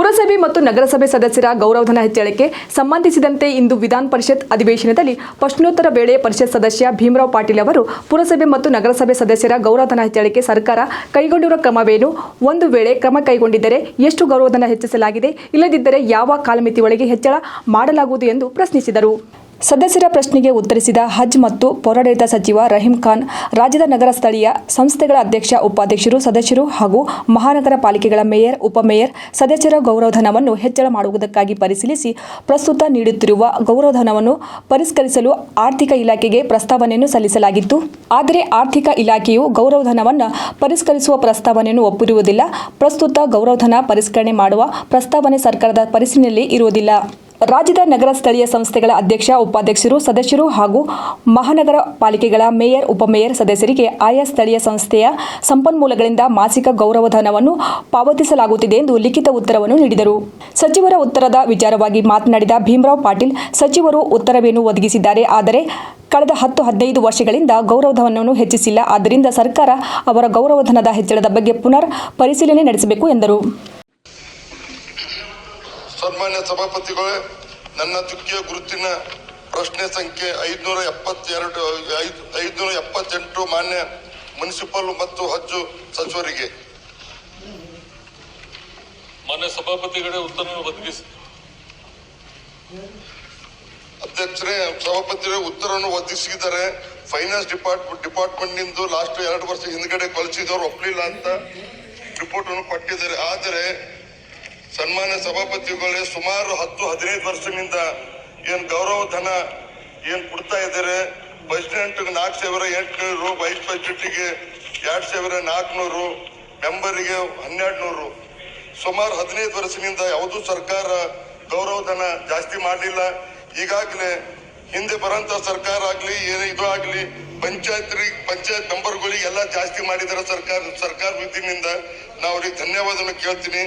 ಪುರಸಭೆ ಮತ್ತು ನಗರಸಭೆ ಸದಸ್ಯರ ಗೌರವಧನ ಹೆಚ್ಚಳಕ್ಕೆ ಸಂಬಂಧಿಸಿದಂತೆ ಇಂದು ವಿಧಾನ ಪರಿಷತ್ ಅಧಿವೇಶನದಲ್ಲಿ ಪ್ರಶ್ನೋತ್ತರ ವೇಳೆ ಪರಿಷತ್ ಸದಸ್ಯ ಭೀಮರಾವ್ ಪಾಟೀಲ್ ಅವರು ಪುರಸಭೆ ಮತ್ತು ನಗರಸಭೆ ಸದಸ್ಯರ ಗೌರವಧನ ಹೆಚ್ಚಳಕ್ಕೆ ಸರ್ಕಾರ ಕೈಗೊಂಡಿರುವ ಕ್ರಮವೇನು? ಒಂದು ವೇಳೆ ಕ್ರಮ ಕೈಗೊಂಡಿದ್ದರೆ ಎಷ್ಟು ಗೌರವಧನ ಹೆಚ್ಚಿಸಲಾಗಿದೆ? ಇಲ್ಲದಿದ್ದರೆ ಯಾವ ಕಾಲಮಿತಿ ಒಳಗೆ ಹೆಚ್ಚಳ ಮಾಡಲಾಗುವುದು ಎಂದು ಪ್ರಶ್ನಿಸಿದರು. ಸದಸ್ಯರ ಪ್ರಶ್ನೆಗೆ ಉತ್ತರಿಸಿದ ಹಜ್ ಮತ್ತು ಪೌರಾಡಳಿತ ಸಚಿವ ರಹೀಂ ಖಾನ್, ರಾಜ್ಯದ ನಗರ ಸ್ಥಳೀಯ ಸಂಸ್ಥೆಗಳ ಅಧ್ಯಕ್ಷ, ಉಪಾಧ್ಯಕ್ಷರು, ಸದಸ್ಯರು ಹಾಗೂ ಮಹಾನಗರ ಪಾಲಿಕೆಗಳ ಮೇಯರ್ ಉಪಮೇಯರ್ ಸದಸ್ಯರ ಗೌರವಧನವನ್ನು ಹೆಚ್ಚಳ ಮಾಡುವುದಕ್ಕಾಗಿ ಪರಿಶೀಲಿಸಿ ಪ್ರಸ್ತುತ ನೀಡುತ್ತಿರುವ ಗೌರವಧನವನ್ನು ಪರಿಷ್ಕರಿಸಲು ಆರ್ಥಿಕ ಇಲಾಖೆಗೆ ಪ್ರಸ್ತಾವನೆಯನ್ನು ಸಲ್ಲಿಸಲಾಗಿತ್ತು. ಆದರೆ ಆರ್ಥಿಕ ಇಲಾಖೆಯು ಗೌರವಧನವನ್ನು ಪರಿಷ್ಕರಿಸುವ ಪ್ರಸ್ತಾವನೆಯನ್ನು ಒಪ್ಪಿರುವುದಿಲ್ಲ. ಪ್ರಸ್ತುತ ಗೌರವಧನ ಪರಿಷ್ಕರಣೆ ಮಾಡುವ ಪ್ರಸ್ತಾವನೆ ಸರ್ಕಾರದ ಪರಿಶೀಲನೆಯಲ್ಲಿ ಇರುವುದಿಲ್ಲ. ರಾಜ್ಯದ ನಗರ ಸ್ಥಳೀಯ ಸಂಸ್ಥೆಗಳ ಅಧ್ಯಕ್ಷ, ಉಪಾಧ್ಯಕ್ಷರು, ಸದಸ್ಯರು ಹಾಗೂ ಮಹಾನಗರ ಪಾಲಿಕೆಗಳ ಮೇಯರ್ ಉಪಮೇಯರ್ ಸದಸ್ಯರಿಗೆ ಆಯಾ ಸ್ಥಳೀಯ ಸಂಸ್ಥೆಯ ಸಂಪನ್ಮೂಲಗಳಿಂದ ಮಾಸಿಕ ಗೌರವಧನವನ್ನು ಪಾವತಿಸಲಾಗುತ್ತಿದೆ ಎಂದು ಲಿಖಿತ ಉತ್ತರವನ್ನು ನೀಡಿದರು. ಸಚಿವರ ಉತ್ತರದ ವಿಚಾರವಾಗಿ ಮಾತನಾಡಿದ ಭೀಮರಾವ್ ಪಾಟೀಲ್, ಸಚಿವರು ಉತ್ತರವೇನು ಒದಗಿಸಿದ್ದಾರೆ, ಆದರೆ ಕಳೆದ ಹತ್ತು ಹದಿನೈದು ವರ್ಷಗಳಿಂದ ಗೌರವಧನವನ್ನು ಹೆಚ್ಚಿಸಿಲ್ಲ. ಆದ್ದರಿಂದ ಸರ್ಕಾರ ಅವರ ಗೌರವಧನದ ಹೆಚ್ಚಳದ ಬಗ್ಗೆ ಪುನರ್ ಪರಿಶೀಲನೆ ನಡೆಸಬೇಕು ಎಂದರು. ಸನ್ಮಾನ್ಯ ಸಭಾಪತಿಗಳೇ ನನ್ನ ಚುಕ್ಕಿಯ ಗುರುತಿನ ಪ್ರಶ್ನೆ ಸಂಖ್ಯೆ ಐದುನೂರ ಎಪ್ಪತ್ತೆರಡು ಐದು ಐದುನೂರ ಎಪ್ಪತ್ತೆಂಟು ಮಾನ್ಯ ಮುನ್ಸಿಪಲ್ ಮತ್ತು ಹಜ್ಜು ಸಚಿವರಿಗೆ. ಮಾನ್ಯ ಸಭಾಪತಿಗಳೇ ಉತ್ತರ ಒದಗಿಸಿ. ಅಧ್ಯಕ್ಷರೇ ಸಭಾಪತಿಗಳೇ ಉತ್ತರವನ್ನು ಒದಗಿಸಿದ್ದಾರೆ ಫೈನಾನ್ಸ್ ಡಿಪಾರ್ಟ್ಮೆಂಟ್ ಡಿಪಾರ್ಟ್ಮೆಂಟ್ನಿಂದ ಲಾಸ್ಟ್ ಎರಡು ವರ್ಷ ಹಿಂದ್ಗಡೆ ಕಳಿಸಿದವರು ಒಪ್ಪಲಿಲ್ಲ ಅಂತ ರಿಪೋರ್ಟ್ ಅನ್ನು ಕೊಟ್ಟಿದ್ದಾರೆ. ಆದರೆ ಸನ್ಮಾನ್ಯ ಸಭಾಪತಿಗಳೇ, ಸುಮಾರು ಹತ್ತು, ಹದಿನೈದು ವರ್ಷದಿಂದ ಏನು ಗೌರವ, ಧನ ಏನು ಕೊಡ್ತಾ ಇದ್ದಾರೆ? ಪ್ರೆಸಿಡೆಂಟ್ ನಾಲ್ಕು ಸಾವಿರ ಎಂಟುನೂರು, ವೈಸ್ ಪ್ರೆಸಿಡೆಂಟ್ಗೆ ಎರಡು ಸಾವಿರ ನಾಲ್ಕುನೂರು, ಮೆಂಬರಿಗೆ ಹನ್ನೆರಡು ನೂರು ಸುಮಾರು ಹದಿನೈದು ವರ್ಷದಿಂದ ಯಾವುದೂ ಸರ್ಕಾರ ಗೌರವಧನ ಜಾಸ್ತಿ ಮಾಡಲಿಲ್ಲ. ಈಗಾಗಲೇ ಹಿಂದೆ ಬರೋಂಥ ಸರ್ಕಾರ ಆಗಲಿ, ಏನೇ ಇದು ಆಗಲಿ ಪಂಚಾಯತ್ ಪಂಚಾಯತ್ ಮೆಂಬರ್ಗಳಿಗೆ ಎಲ್ಲ ಜಾಸ್ತಿ ಮಾಡಿದ್ದಾರೆ ಸರ್ಕಾರ ಸರ್ಕಾರ ವತಿಯಿಂದ. ನಾವು ಅವ್ರಿಗೆ ಧನ್ಯವಾದವನ್ನು ಕೇಳ್ತೀನಿ.